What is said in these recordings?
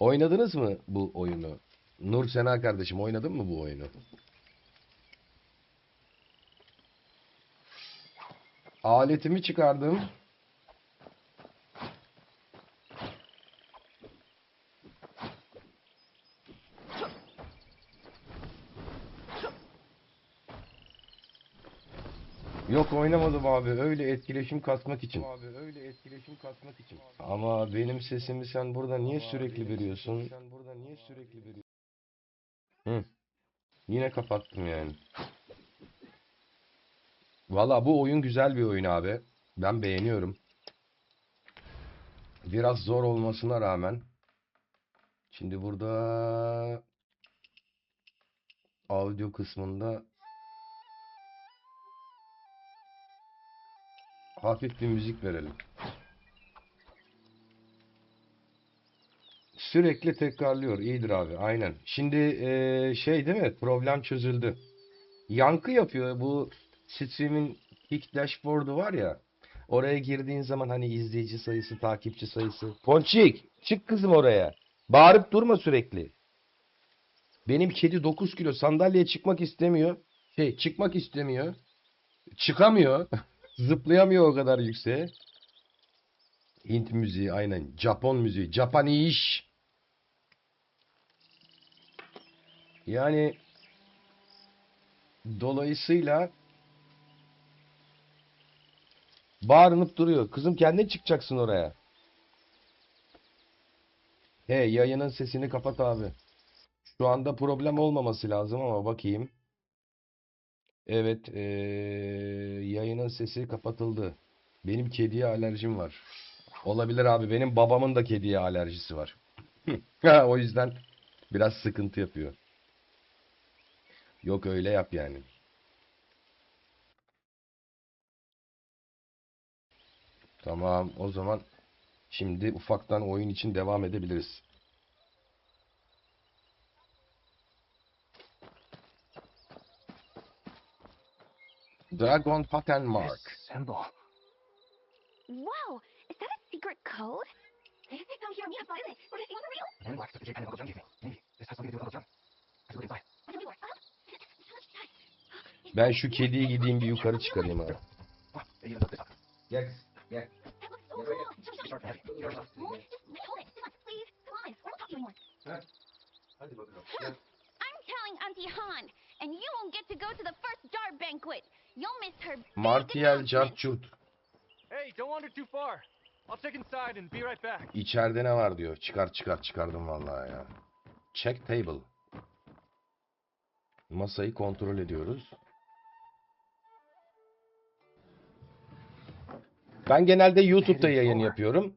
Oynadınız mı bu oyunu? Nur Sena kardeşim oynadın mı bu oyunu? Aletimi çıkardım. Yok oynamadım abi. Öyle etkileşim kasmak için. Abi öyle etkileşim kasmak için. Ama benim sesimi sen burada niye sürekli veriyorsun? Sen burada niye sürekli veriyorsun? Hı. Yine kapattım yani. Valla bu oyun güzel bir oyun abi. Ben beğeniyorum. Biraz zor olmasına rağmen. Şimdi burada audio kısmında hafif bir müzik verelim. Sürekli tekrarlıyor. İyidir abi. Aynen. Şimdi eee, şey değil mi? Problem çözüldü. Yankı yapıyor. Bu stream'in kick dashboard'u var ya. Oraya girdiğin zaman hani izleyici sayısı, takipçi sayısı. Ponçik, çık kızım oraya. Bağırıp durma sürekli. Benim kedi 9 kilo sandalyeye çıkmak istemiyor. Şey, çıkmak istemiyor. Çıkamıyor. Zıplayamıyor o kadar yükseğe. Hint müziği aynen. Japon müziği. Japanish. Yani dolayısıyla bağırınıp duruyor. Kızım kendin çıkacaksın oraya. He yayının sesini kapat abi. Şu anda problem olmaması lazım ama bakayım. Evet, eee, yayının sesi kapatıldı. Benim kediye alerjim var. Olabilir abi. Benim babamın da kediye alerjisi var. O yüzden biraz sıkıntı yapıyor. Yok öyle yap yani. Tamam, o zaman şimdi ufaktan oyun için devam edebiliriz. Dragon Pattern Mark. symbol. Whoa! Is that a secret code? Come here, me find it. What is it real? And that the pen and Uncle John gave me. Maybe this has something to do with Uncle John. Let's look inside. We? Ben şu kediyi gideyim bir yukarı çıkarayım abi. Gel, gel. Hadi bakalım. I'm telling Auntie Han, and you won't get to go to the first jar banquet. You'll miss her big Martial. Carchut. Hey, don't wander too far. I'll check inside and be right back. İçeride ne var diyor. Çıkar çıkar çıkardım vallahi ya. Check table. Masayı kontrol ediyoruz. Ben genelde YouTube'da yayın yapıyorum.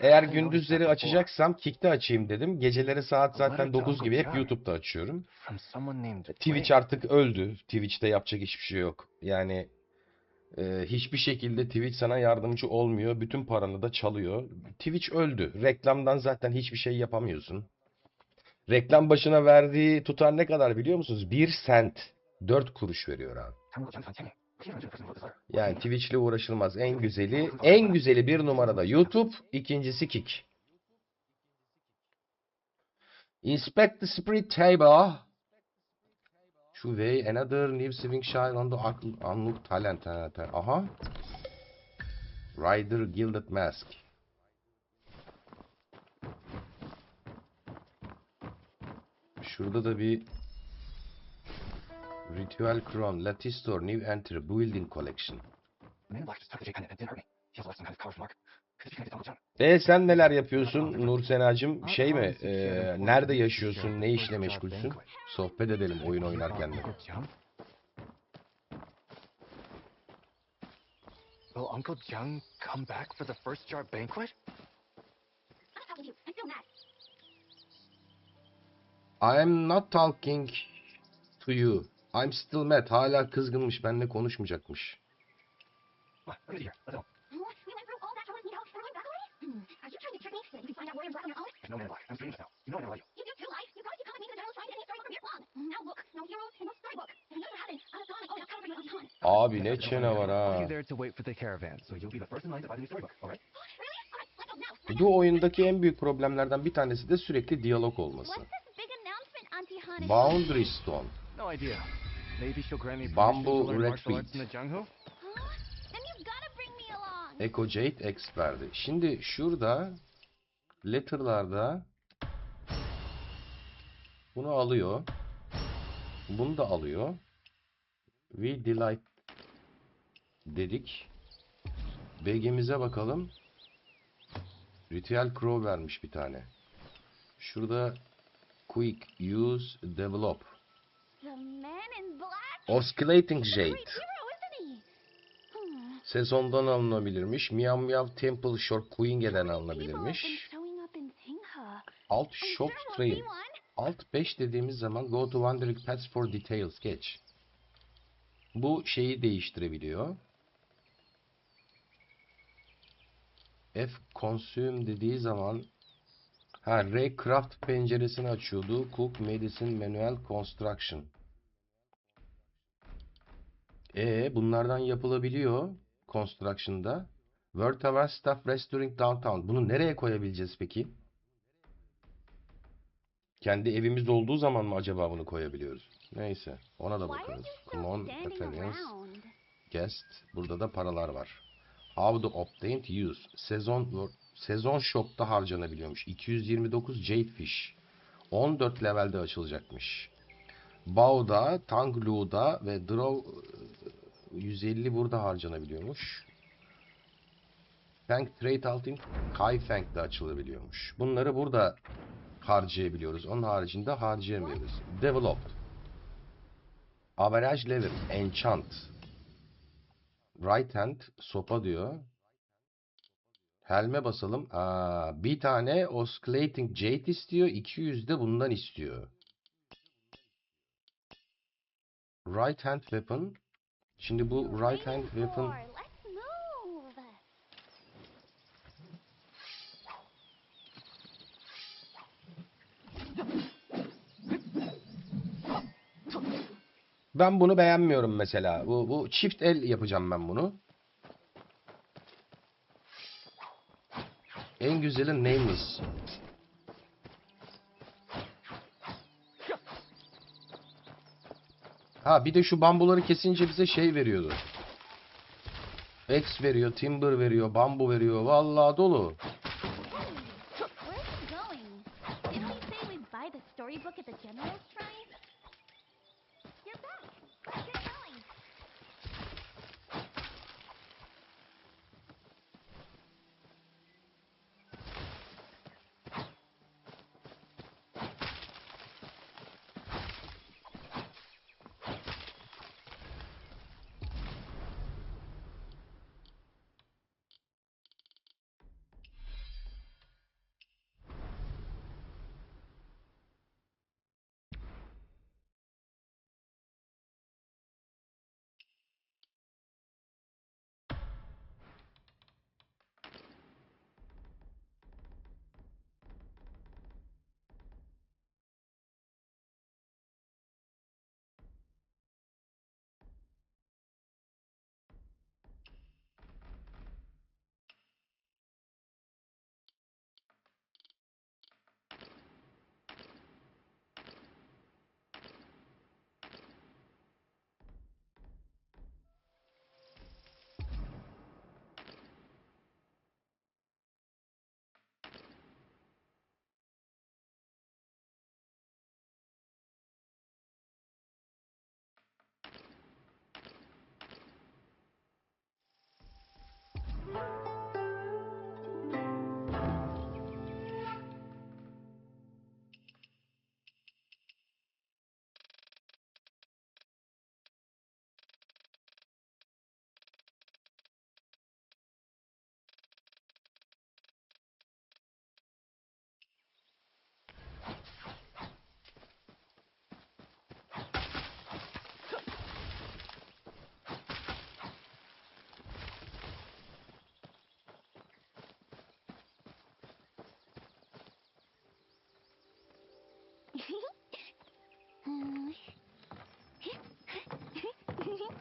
Eğer gündüzleri açacaksam Kick'te açayım dedim. Geceleri saat zaten 9 gibi hep YouTube'da açıyorum. Twitch artık öldü. Twitch'te yapacak hiçbir şey yok. Yani e, hiçbir şekilde Twitch sana yardımcı olmuyor. Bütün paranı da çalıyor. Twitch öldü. Reklamdan zaten hiçbir şey yapamıyorsun. Reklam başına verdiği tutar ne kadar biliyor musunuz? 1 sent. 4 kuruş veriyor abi. Yani Twitch'le uğraşılmaz. En güzeli, en güzeli bir numarada YouTube, ikincisi Kick. Inspect the spirit table. Way another new swing child on the un- unlocked talent. ha, ta- Aha. Rider Gilded Mask. Şurada da bir Ritual Crown, Latistor, New Entry, Building Collection. E sen neler yapıyorsun Nur Senacığım? Şey mi? e, nerede yaşıyorsun? Ne işle meşgulsün? Sohbet edelim oyun oynarken de. Will Uncle John come back for the first jar banquet? I'm not talking to you. I'm still mad. Hala kızgınmış. Benimle konuşmayacakmış. Abi ne çene var ha. bu oyundaki en büyük problemlerden bir tanesi de sürekli diyalog olması. Boundary Stone. No idea. Maybe she'll grant me Bamboo permission to learn Red martial arts in Wheat. the Jungho? Huh? Then you've got to bring me along. Echo Jade X verdi. Şimdi şurada letter'larda bunu alıyor. Bunu da alıyor. We delight dedik. BG'mize bakalım. Ritual Crow vermiş bir tane. Şurada Quick Use Develop. The man in black? Oscillating Jade. Hmm. Sezondan alınabilirmiş. Meow Meow Temple Shore Queen'den alınabilirmiş. Alt Shop one. Alt 5 dediğimiz zaman Go to Wandering Paths for Details geç. Bu şeyi değiştirebiliyor. F consume dediği zaman ha R craft penceresini açıyordu. Cook Medicine Manual Construction. E bunlardan yapılabiliyor construction'da. World Tower Staff Restoring Downtown. Bunu nereye koyabileceğiz peki? Kendi evimiz olduğu zaman mı acaba bunu koyabiliyoruz? Neyse, ona da bakarız. Athenians. around? Guest. Burada da paralar var. How to obtain use. Sezon sezon shop'ta harcanabiliyormuş. 229 Jade Fish. 14 levelde açılacakmış. Bow'da, Tanglu'da ve Draw e, 150 burada harcanabiliyormuş. Fang Trade Altın Kai Fang'da açılabiliyormuş. Bunları burada harcayabiliyoruz. Onun haricinde harcayamıyoruz. Developed. Average level. Enchant. Right hand sopa diyor. Helme basalım. Aa, bir tane Oscillating Jade istiyor. 200 de bundan istiyor. Right hand weapon. Şimdi bu right hand weapon. Ben bunu beğenmiyorum mesela. Bu, bu çift el yapacağım ben bunu. En güzeli Nameless. Ha bir de şu bambuları kesince bize şey veriyordu. X veriyor, Timber veriyor, bambu veriyor. Vallahi dolu.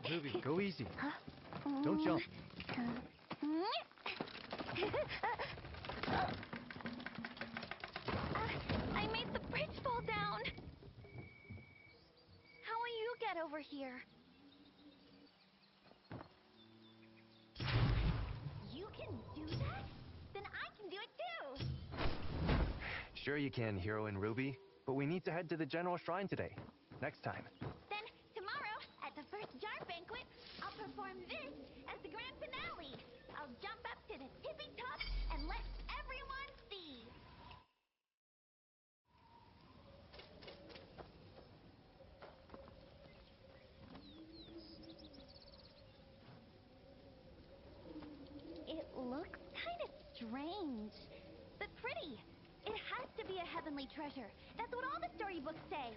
Ruby, go easy. Don't jump. I made the bridge fall down. How will you get over here? You can do that? Then I can do it too. Sure you can, Hero and Ruby, but we need to head to the General Shrine today. Next time. Then tomorrow, at the first jar banquet, I'll perform this as the grand finale. I'll jump up to the tippy top and let everyone see. It looks kind of strange, but pretty. It has to be a heavenly treasure. That's what all the storybooks say.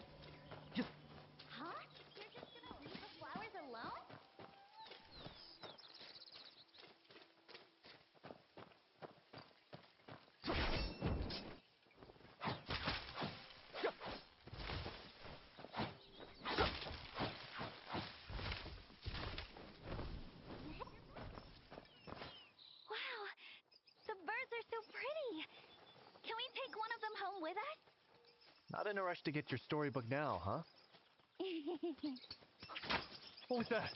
Huh? You're just gonna leave the flowers alone? Wow, the birds are so pretty. Can we take one of them home with us? Not in a rush to get your storybook now, huh? What was that?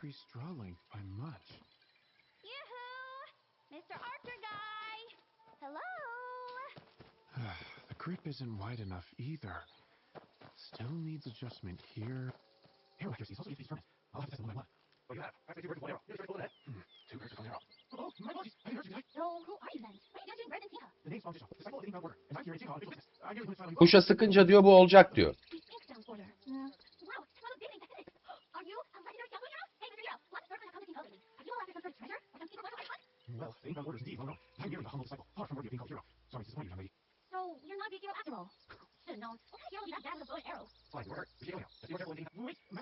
Doesn't increase length by much. Yoo-hoo! Mr. Archer Guy! Hello! the grip isn't wide enough either. Still needs adjustment here. Arrow accuracy is also used to determine. I'll have to test one by one. What oh, do you have? Actually, two birds with one arrow. You're just bullet head. Two birds with one arrow. Oh, my apologies. I didn't hear you tonight. So, who are you then? Why are you dancing Bread and Tina? The name's Bob Dishaw, disciple of the Inbound Order, and I'm here at Seagull on business. I'm here to filing Kuşa sıkınca diyor bu olacak diyor.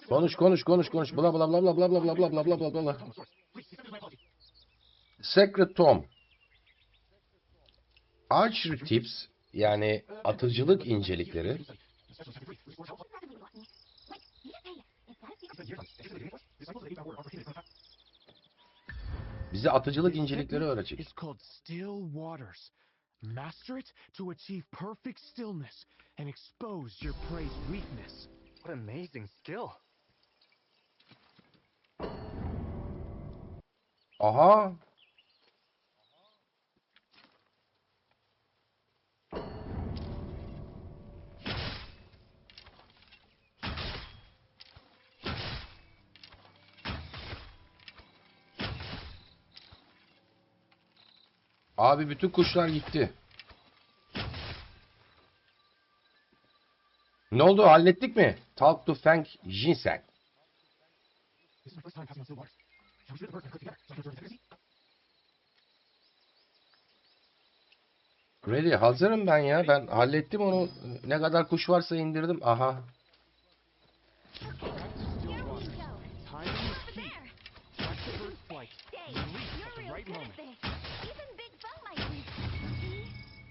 Konuş konuş konuş konuş. Bla bla bla bla bla bla bla bla bla bla bla bla. Secret Tom. Archery Tips yani atıcılık incelikleri bize atıcılık incelikleri öğretecek. It's called Still Waters. Master it to achieve perfect stillness and expose your prey's weakness. What amazing skill. Aha. Abi bütün kuşlar gitti. Ne oldu hallettik mi? Talk to Fang Ginseng. Ready hazırım ben ya. Ben hallettim onu. Ne kadar kuş varsa indirdim. Aha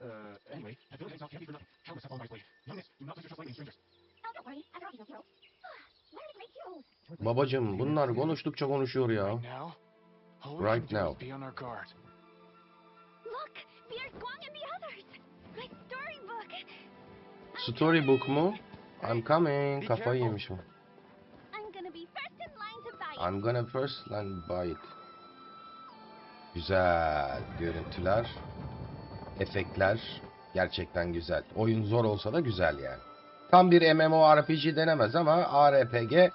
Uh, anyway, the building itself can for nothing. Count myself on my blade. Youngness, do not place yourself lightly strangers. Oh, Babacım bunlar konuştukça konuşuyor ya. Right now, right now. be on our guard. Look, Beer's Guang and the others. My storybook. Storybook mu? I'm coming. Kafayı yemiş mi? I'm gonna be first in line to buy it. I'm gonna first line buy it. Güzel görüntüler efektler gerçekten güzel. Oyun zor olsa da güzel yani. Tam bir MMORPG denemez ama ARPG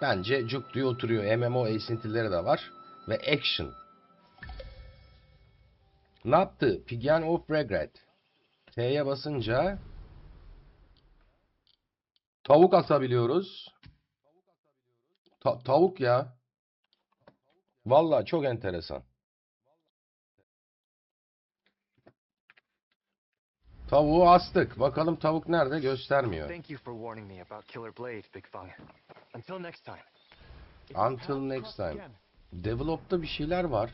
bence cuk diye oturuyor. MMO esintileri de var ve action. Ne yaptı? Pigeon of Regret. T'ye basınca tavuk asabiliyoruz. Ta- tavuk ya. Vallahi çok enteresan. Tavuğu astık. Bakalım tavuk nerede göstermiyor. Thank you for warning me about Killer Blade, Big Fang. Until next time. Until next time. Develop'ta bir şeyler var.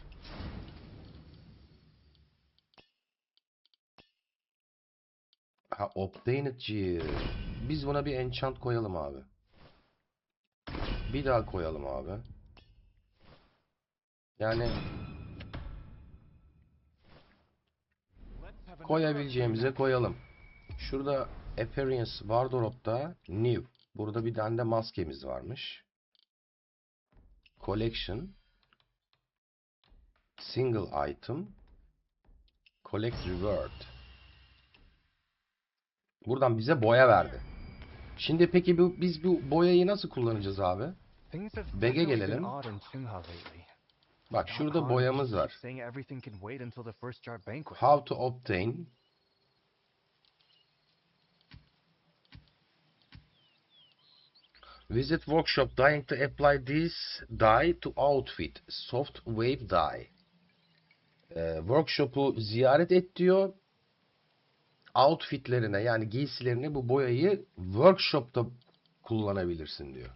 Ha Obtained Gear. Biz buna bir enchant koyalım abi. Bir daha koyalım abi. Yani koyabileceğimize koyalım. Şurada Appearance Wardrobe'da New. Burada bir tane de maskemiz varmış. Collection. Single item. Collect reward. Buradan bize boya verdi. Şimdi peki bu, biz bu boyayı nasıl kullanacağız abi? Been gelelim. Bak şurada boyamız var. How to obtain Visit workshop dying to apply this dye to outfit. Soft wave dye. Ee, workshop'u ziyaret et diyor. Outfitlerine yani giysilerine bu boyayı workshop'ta kullanabilirsin diyor.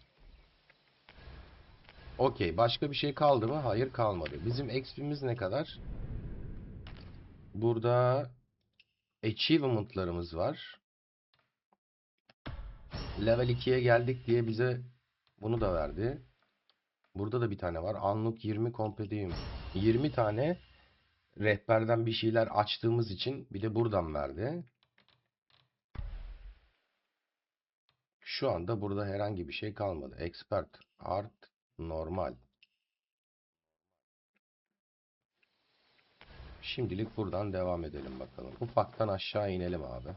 Okey. Başka bir şey kaldı mı? Hayır kalmadı. Bizim XP'miz ne kadar? Burada achievement'larımız var. Level 2'ye geldik diye bize bunu da verdi. Burada da bir tane var. Unlock 20 Compedium. 20 tane rehberden bir şeyler açtığımız için bir de buradan verdi. Şu anda burada herhangi bir şey kalmadı. Expert, Art, Normal. Şimdilik buradan devam edelim bakalım. Ufaktan aşağı inelim abi.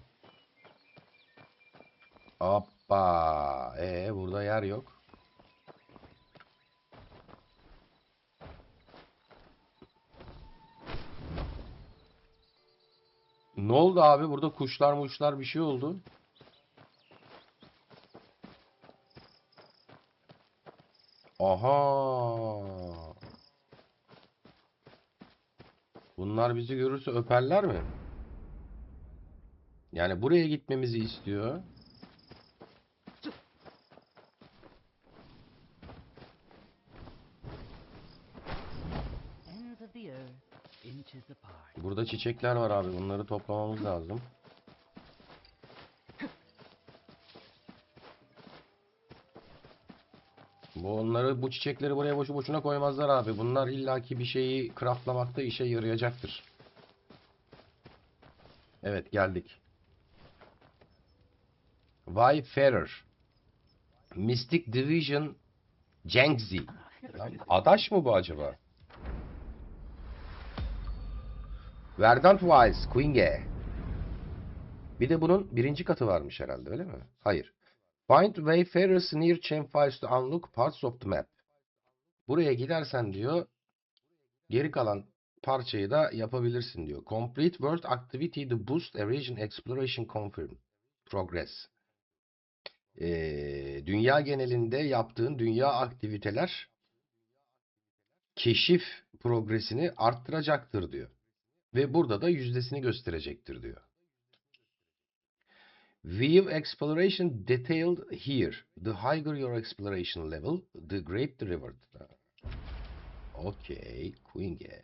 Hoppa. Ee burada yer yok. Ne oldu abi? Burada kuşlar muşlar bir şey oldu. Aha. Bunlar bizi görürse öperler mi? Yani buraya gitmemizi istiyor. Burada çiçekler var abi. Bunları toplamamız lazım. Bu onları bu çiçekleri buraya boşu boşuna koymazlar abi. Bunlar illaki bir şeyi craftlamakta işe yarayacaktır. Evet geldik. Wayfarer. Mystic Division Zhengzi. Lan Adaş mı bu acaba? Verdant Wise, Quinge. Bir de bunun birinci katı varmış herhalde öyle mi? Hayır. Find Wayfarers near chain files to unlock parts of the map. Buraya gidersen diyor geri kalan parçayı da yapabilirsin diyor. Complete world activity to boost a region exploration confirm. Progress. Ee, dünya genelinde yaptığın dünya aktiviteler keşif progresini arttıracaktır diyor. Ve burada da yüzdesini gösterecektir diyor. View exploration detailed here. The higher your exploration level, the greater the reward. Okay, Quinge.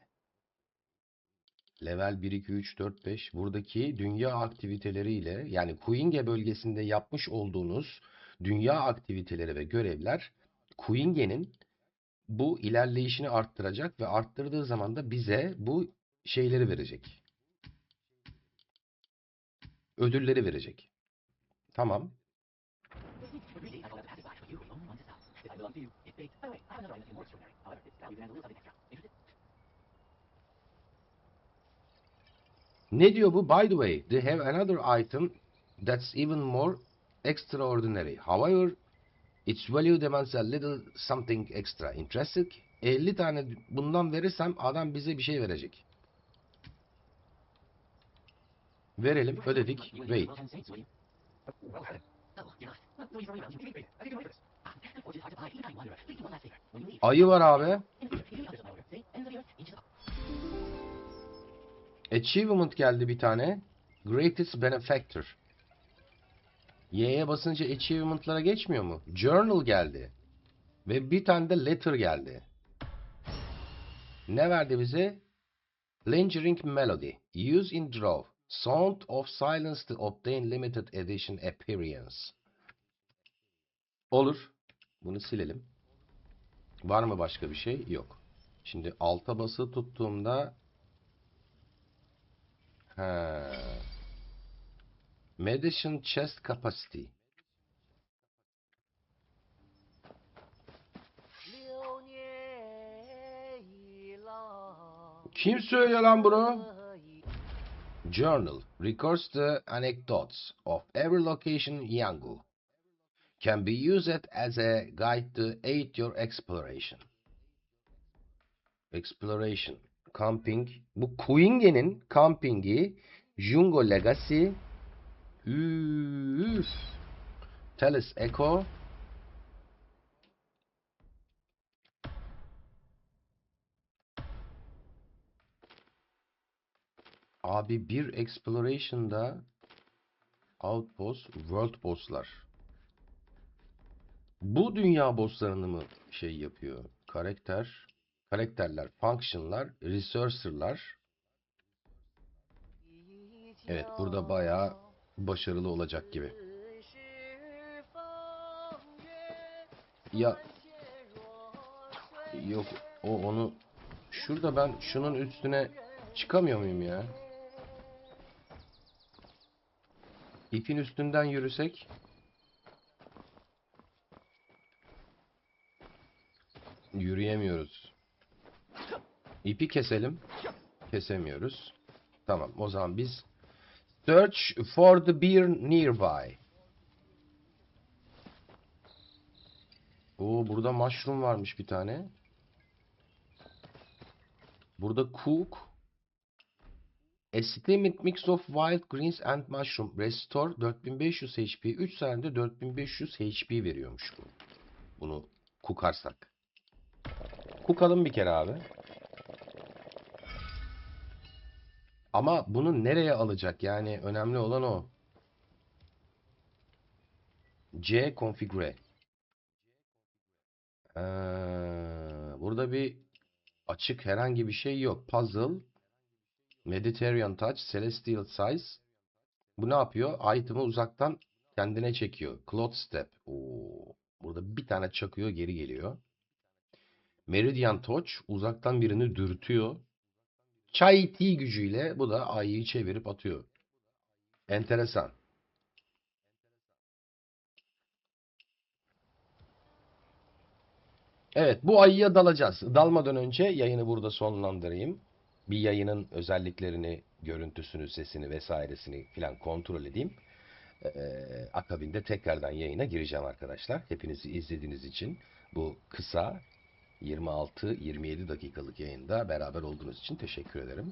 Level 1, 2, 3, 4, 5. Buradaki dünya aktiviteleriyle yani Quinge bölgesinde yapmış olduğunuz dünya aktiviteleri ve görevler Quinge'nin bu ilerleyişini arttıracak ve arttırdığı zaman da bize bu şeyleri verecek. Ödülleri verecek. Tamam. Ne diyor bu? By the way, they have another item that's even more extraordinary. However, its value demands a little something extra. Interested? 50 tane bundan verirsem adam bize bir şey verecek. Verelim, ödedik. Wait. Ayı var abi. Achievement geldi bir tane. Greatest Benefactor. Y'ye basınca achievement'lara geçmiyor mu? Journal geldi. Ve bir tane de letter geldi. Ne verdi bize? Lingering Melody. Use in draw. Sound of Silence to obtain limited edition appearance. Olur. Bunu silelim. Var mı başka bir şey? Yok. Şimdi alta bası tuttuğumda He. Medicine chest capacity. Kim söylüyor lan bunu? Journal records the anecdotes of every location in. Can be used as a guide to aid your exploration. Exploration. Camping. Bu Kuinge'nin campingi. Jungo Legacy. Üf. Teles Echo. Abi bir Exploration'da Outpost, World Boss'lar. Bu dünya bosslarını mı şey yapıyor? Karakter, karakterler, function'lar, resourcer'lar. Evet, burada bayağı başarılı olacak gibi. Ya yok o onu şurada ben şunun üstüne çıkamıyor muyum ya? İpin üstünden yürüsek yürüyemiyoruz. İpi keselim. Kesemiyoruz. Tamam, o zaman biz search for the beer nearby. Oo, burada mushroom varmış bir tane. Burada cook A mix of wild greens and mushroom. Restore 4500 HP. 3 saniyede 4500 HP veriyormuş bu. Bunu kukarsak. Kukalım bir kere abi. Ama bunu nereye alacak? Yani önemli olan o. C configure. Ee, burada bir açık herhangi bir şey yok. Puzzle. Mediterranean Touch, Celestial Size. Bu ne yapıyor? Item'ı uzaktan kendine çekiyor. Cloud Step. Oo, burada bir tane çakıyor, geri geliyor. Meridian Touch uzaktan birini dürtüyor. Chai Tea gücüyle bu da ayıyı çevirip atıyor. Enteresan. Evet, bu ayıya dalacağız. Dalmadan önce yayını burada sonlandırayım bir yayının özelliklerini, görüntüsünü, sesini vesairesini filan kontrol edeyim. Ee, akabinde tekrardan yayına gireceğim arkadaşlar. Hepinizi izlediğiniz için bu kısa 26-27 dakikalık yayında beraber olduğunuz için teşekkür ederim.